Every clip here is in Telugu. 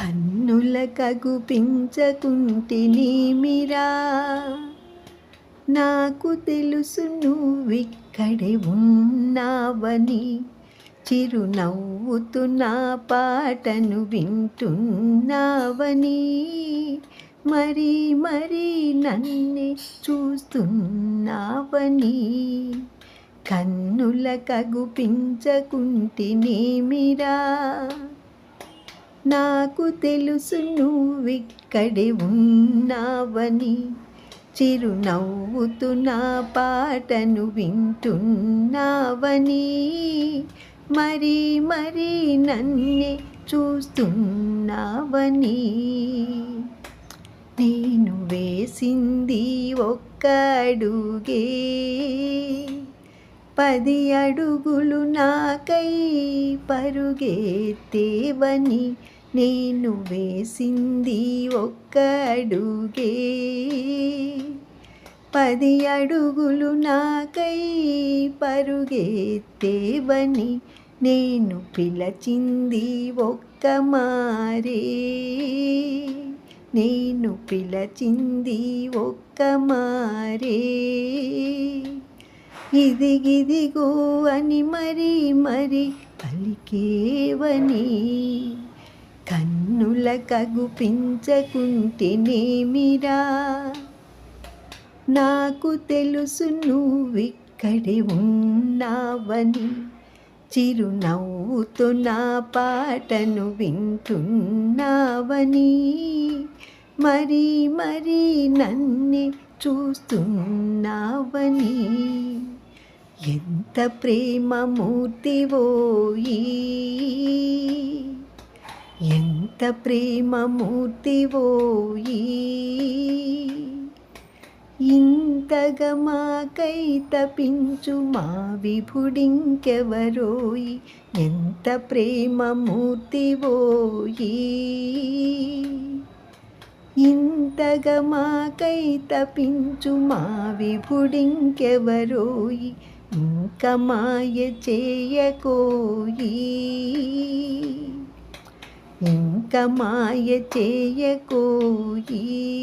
కన్నుల కగుపించకుంటినేమిరా నాకు తెలుసు నువ్విక్కడే ఉన్నావని చిరునవ్వుతూ నా పాటను వింటున్నావని. మరీ మరీ నన్నే చూస్తున్నావని కన్నుల కగుపించకుంటినేమిరా నాకు తెలుసు నువ్విక్కడే ఉన్నావని. చిరునవ్వుతూ నా పాటను వింటున్నావని. మరీ మరీ నన్నే చూస్తున్నావని. నేను వేసింది ఒక్క అడుగే. పది అడుగులు నాకై పరుగెత్తేవని. నేను వేసింది ఒక్క అడుగే పది అడుగులు నాకై పరుగెత్తేవని నేను పిలచింది ఒక్క మారే. నేను పిలచింది ఒక్క మారే. ఇదిగిదిగో అని మరి మరి పలికేవని కన్నుల కగుపించకుంటేనేమిరా నాకు తెలుసు నువ్విక్కడే ఉన్నావని చిరునవ్వుతో నా పాటను వింటున్నావని మరీ మరీ నన్నే చూస్తున్నావని ఎంత ప్రేమ మూర్తివోయి ఎంత ప్రేమమూర్తివో ఇంతగా మాకై తపించు మా విభుడింకెవరోయి ఎంత ప్రేమమూర్తివోయి ఇంతగా మాకై తపించు మా విభుడింకెవరోయి ఇంక మాయ చేయకోయి ఇంక మాయ చేయకోయి.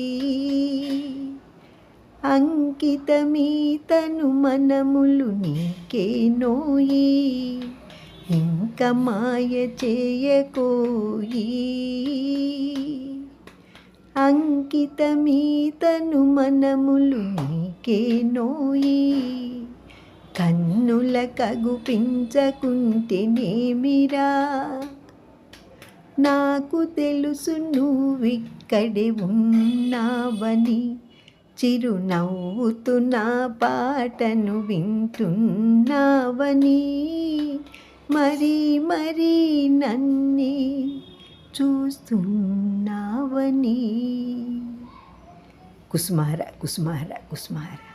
అంకితమీతను మనములు నీకే నోయి. ఇంక మాయ చేయకోయి. అంకితమీతను మనములు నీకే నోయి. కన్నుల కగుపించకుంటేనేమిరా నాకు తెలుసు నువ్విక్కడే ఉన్నావని. చిరునవ్వుతూ నా పాటను వింటున్నావని. మరీ మరీ నన్నే చూస్తున్నావని. కుసుమార కుసుమార కుసుమార.